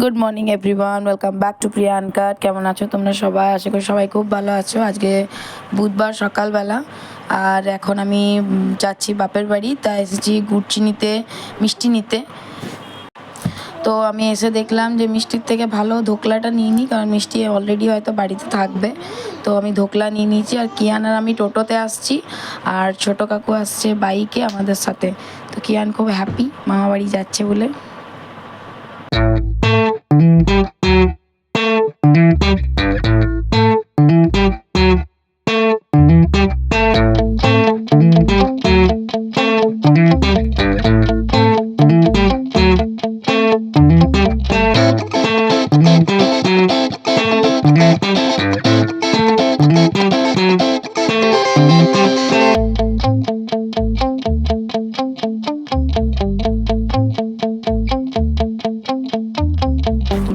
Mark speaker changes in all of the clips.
Speaker 1: Good morning everyone welcome back to Priyanka কেমন আছো তোমরা সবাই? আশা করি সবাই খুব ভালো আছো। আজকে বুধবার সকালবেলা। আর এখন আমি যাচ্ছি বাপের বাড়ি, তা এসেছি গুড় নিতে, মিষ্টি নিতে। তো আমি এসে দেখলাম যে মিষ্টির থেকে ভালো ধোকলাটা নিয়ে নিই কারণ মিষ্টি অলরেডি হয়তো বাড়িতে থাকবে। তো আমি ধোকলা নিয়ে নিয়েছি, আর কিয়ান আর আমি টোটোতে আসছি। আর ছোটো কাকু আসছে বাইকে আমাদের সাথে। তো কিয়ান খুব হ্যাপি মামা বাড়ি যাচ্ছে বলে।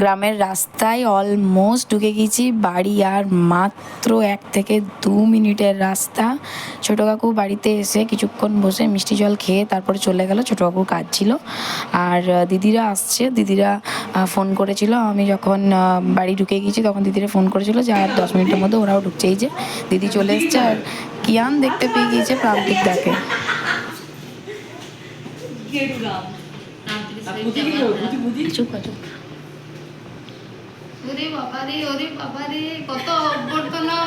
Speaker 1: গ্রামের রাস্তায় অলমোস্ট ঢুকে গেছি বাড়ি আর মাত্র এক থেকে দু মিনিটের রাস্তা। ছোটো কাকু বাড়িতে এসে কিছুক্ষণ বসে মিষ্টি জল খেয়ে তারপরে চলে গেল। ছোটো কাকুর কাজ ছিল। আর দিদিরা আসছে। দিদিরা ফোন করেছিল। আমি যখন বাড়ি ঢুকে গেছি তখন দিদিরা ফোন করেছিল যে আর দশ মিনিটের মধ্যে ওরাও ঢুকছে। এই যে দিদি চলে এসছে। আর কিয়ান দেখতে পেয়ে গিয়েছে প্রান্তিক দাকে। চুপ চুপ।
Speaker 2: ওরে বাবা রে ওরে বাবা রে কত অভ্যর্থনা।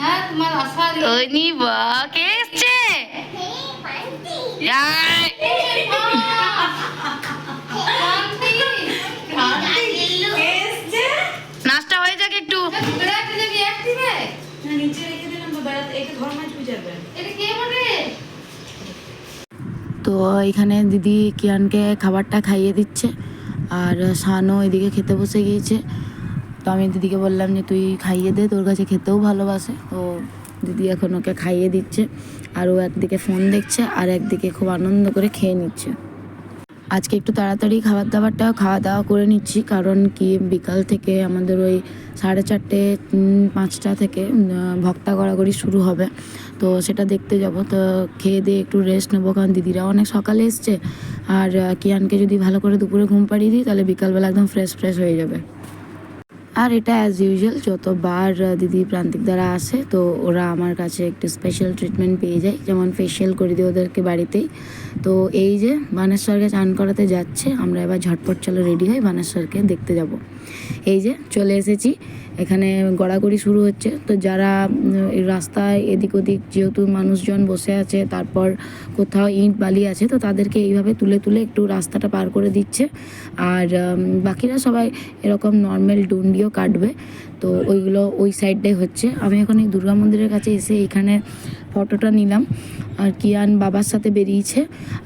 Speaker 2: হ্যাঁ তোমার আশা রে।
Speaker 1: ওই নি বা কে এসছে? নাচটা হয়ে যাক একটু।
Speaker 3: নিচে রেখে দিলাম তো বেড়াতে এটা ঘর মাঝ যাবে।
Speaker 2: এটা কে বটে
Speaker 1: তো এখানে দিদি কিয়ানকে খাবারটা খাইয়ে দিচ্ছে। আর শানও এদিকে খেতে বসে গিয়েছে। তো আমি দিদিকে বললাম যে, তুই খাইয়ে দে, তোর কাছে খেতেও ভালোবাসে। ও দিদি এখন ওকে খাইয়ে দিচ্ছে। আর ও একদিকে ফোন দেখছে, আর একদিকে খুব আনন্দ করে খেয়ে নিচ্ছে। আজকে একটু তাড়াতাড়ি খাবার দাবারটা খাওয়া দাওয়া করে নিচ্ছি, কারণ কি বিকাল থেকে আমাদের ওই সাড়ে চারটে পাঁচটা থেকে ভক্তা গড়াগড়ি শুরু হবে। তো সেটা দেখতে যাব। তো খেয়ে দিয়ে একটু রেস্ট নেব, কারণ দিদিরা অনেক সকালে এসছে। আর কিয়ানকে যদি ভালো করে দুপুরে ঘুম পাড়িয়ে দিই, তাহলে বিকালবেলা একদম ফ্রেশ ফ্রেশ হয়ে যাবে। আর এটা অ্যাজ ইউজুয়াল যতবার দিদি প্রান্তিক দ্বারা আসে, তো ওরা আমার কাছে একটু স্পেশাল ট্রিটমেন্ট পেয়ে যায়, যেমন ফেশিয়াল করে দিই ওদেরকে বাড়িতেই। তো এই যে বানেশ্বরকে চান করাতে যাচ্ছে, আমরা এবার ঝটপট চলো রেডি হই বানেশ্বরকে দেখতে যাব। এই যে চলে এসেছি। এখানে গড়াগড়ি শুরু হচ্ছে। তো যারা রাস্তায় এদিক ওদিক যেহেতু মানুষজন বসে আছে, তারপর কোথাও ইট বালি আছে, তো তাদেরকে এইভাবে তুলে তুলে একটু রাস্তাটা পার করে দিচ্ছে। আর বাকিরা সবাই এরকম নর্মাল ডুন্ডিও কাটবে। তো ওইগুলো ওই সাইডটাই হচ্ছে। আমি এখন এই দুর্গা মন্দিরের কাছে এসে এখানে ফটোটা নিলাম। আর কিয়ান বাবার সাথে বেরিয়েছে।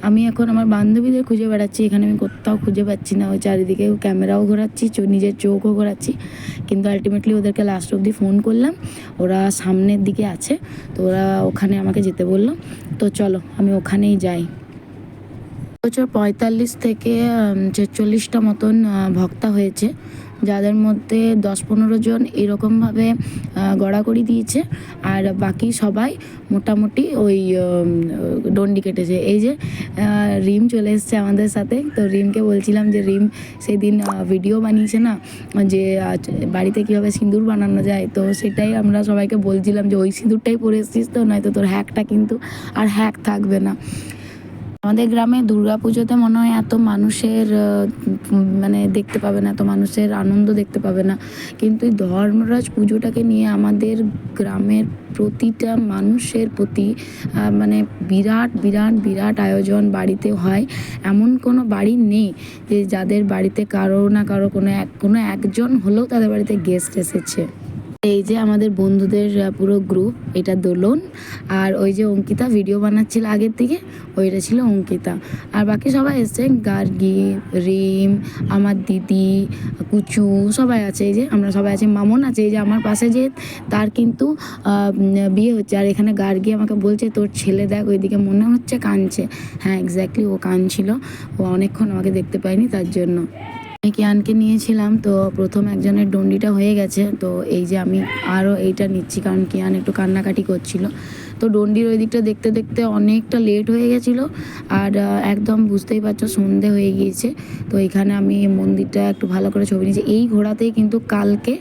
Speaker 1: আমি এখন আমার বান্ধবীদের খুঁজে বেড়াচ্ছি, এখানে আমি কোথাও খুঁজে পাচ্ছি না। ওই চারিদিকে ক্যামেরাও ঘোরাচ্ছি নিজের চোখও ঘোরাচ্ছি। কিন্তু আলটিমেটলি ওদেরকে লাস্ট অবধি ফোন করলাম। ওরা সামনের দিকে আছে, তো ওরা ওখানে আমাকে যেতে বলল। তো চলো, আমি ওখানেই যাই। বছর পঁয়তাল্লিশ থেকে ছেচল্লিশটা মতন ভক্তা হয়েছে। যাদের মধ্যে দশ পনেরো জন এরকমভাবে গড়াগড়ি দিয়েছে। আর বাকি সবাই মোটামুটি ওই ডন্ডি কেটেছে। এই যে রিম চলে এসছে আমাদের সাথে। তো রিমকে বলছিলাম যে, রিম সেদিন ভিডিও বানিয়েছে না, যে বাড়িতে কীভাবে সিঁদুর বানানো যায়? তো সেটাই আমরা সবাইকে বলছিলাম যে, ওই সিঁদুরটাই পরে এসছিস তো, নয়তো তোর হ্যাকটা কিন্তু আর হ্যাক থাকবে না। আমাদের গ্রামে পুজোতে মনে হয় এত মানুষের মানে দেখতে পাবে না, এত মানুষের আনন্দ দেখতে পাবে না। কিন্তু ধর্মরাজ পুজোটাকে নিয়ে আমাদের গ্রামের প্রতিটা মানুষের প্রতি মানে বিরাট বিরাট বিরাট আয়োজন বাড়িতে হয়। এমন কোনো বাড়ি নেই যে যাদের বাড়িতে কারও না কারও কোনো এক, কোনো একজন হলেও তাদের বাড়িতে গেস্ট এসেছে। এই যে আমাদের বন্ধুদের পুরো গ্রুপ এটা দোলন আর ওই যে অঙ্কিতা ভিডিও বানাচ্ছিল আগের থেকে, ওইটা ছিল অঙ্কিতা। আর বাকি সবাই এসছে, গার্গি, রিম, আমার দিদি, কুচু, সবাই আছে এই যে, আমরা সবাই আছি। মামন আছে এই যে আমার পাশে যে, তার কিন্তু বিয়ে হচ্ছে। আর এখানে গার্গি আমাকে বলছে, তোর ছেলে দেখ, ওইদিকে মনে হচ্ছে কাঁদছে। হ্যাঁ এক্স্যাক্টলি ও কাঁদছিল। ও অনেকক্ষণ আমাকে দেখতে পায়নি তার জন্য। কিয়ানকে নিয়েছিলাম, তো প্রথম একজনের ডন্ডিটা হয়ে গেছে, তো এই যে আমি আরও এইটা নিচ্ছি, কারণ কিয়ান একটু কান্নাকাটি করছিল। তো ডন্ডির ওই দিকটা দেখতে দেখতে অনেকটা লেট হয়ে গেছিল আর একদম বুঝতেই পারছ সন্ধে হয়ে গিয়েছে। তো এখানে আমি মন্দিরটা একটু ভালো করে ছবি নিয়েছি। এই ঘোড়াতেই কিন্তু কালকে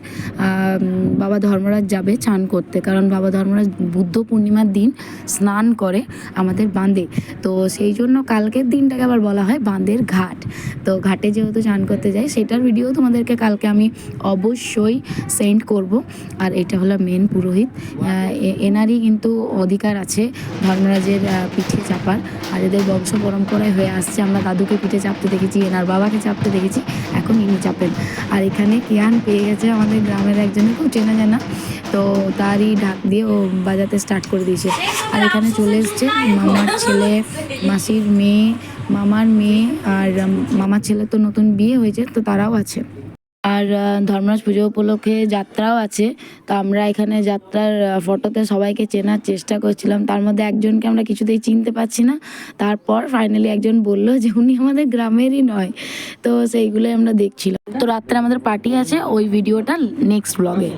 Speaker 1: বাবা ধর্মরাজ যাবে চান করতে। কারণ বাবা ধর্মরাজ বুদ্ধ পূর্ণিমার দিন স্নান করে আমাদের বাঁধে। তো সেই জন্য কালকের দিনটাকে আবার বলা হয় বাঁধের ঘাট। তো ঘাটে যেহেতু চান করতে যাই, সেটার ভিডিও তোমাদেরকে কালকে আমি অবশ্যই সেন্ড করব। আর এটা হলো মেন পুরোহিত। এনারই কিন্তু অধিকার আছে ধর্মরাজের পিঠে চাপার। আর এদের বংশ পরম্পরায় হয়ে আসছে। আমরা দাদুকে পিঠে চাপতে দেখেছি, এনার বাবাকে চাপতে দেখেছি, এখন ইনি চাপেন। আর এখানে কিয়ান পেয়ে গেছে আমাদের গ্রামের একজনে খুব চেনা জানা। তো তারই ডাক দিয়ে ও বাজাতে স্টার্ট করে দিয়েছে। আর এখানে চলে এসছে মামার ছেলে, মাসির মেয়ে, মামার মেয়ে, আর মামার ছেলে তো নতুন বিয়ে হয়েছে, তো তারাও আছে। আর ধর্মরাজ পুজো উপলক্ষে যাত্রাও আছে। তো আমরা এখানে যাত্রার ফটোতে সবাইকে চেনার চেষ্টা করছিলাম। তার মধ্যে একজনকে আমরা কিছুতেই চিনতে পারছি না। তারপর ফাইনালি একজন বলল যে উনি আমাদের গ্রামেরই নয়। তো সেইগুলোই আমরা দেখছিলাম। তো রাত্রে আমাদের পার্টি আছে, ওই ভিডিওটা নেক্সট ব্লগে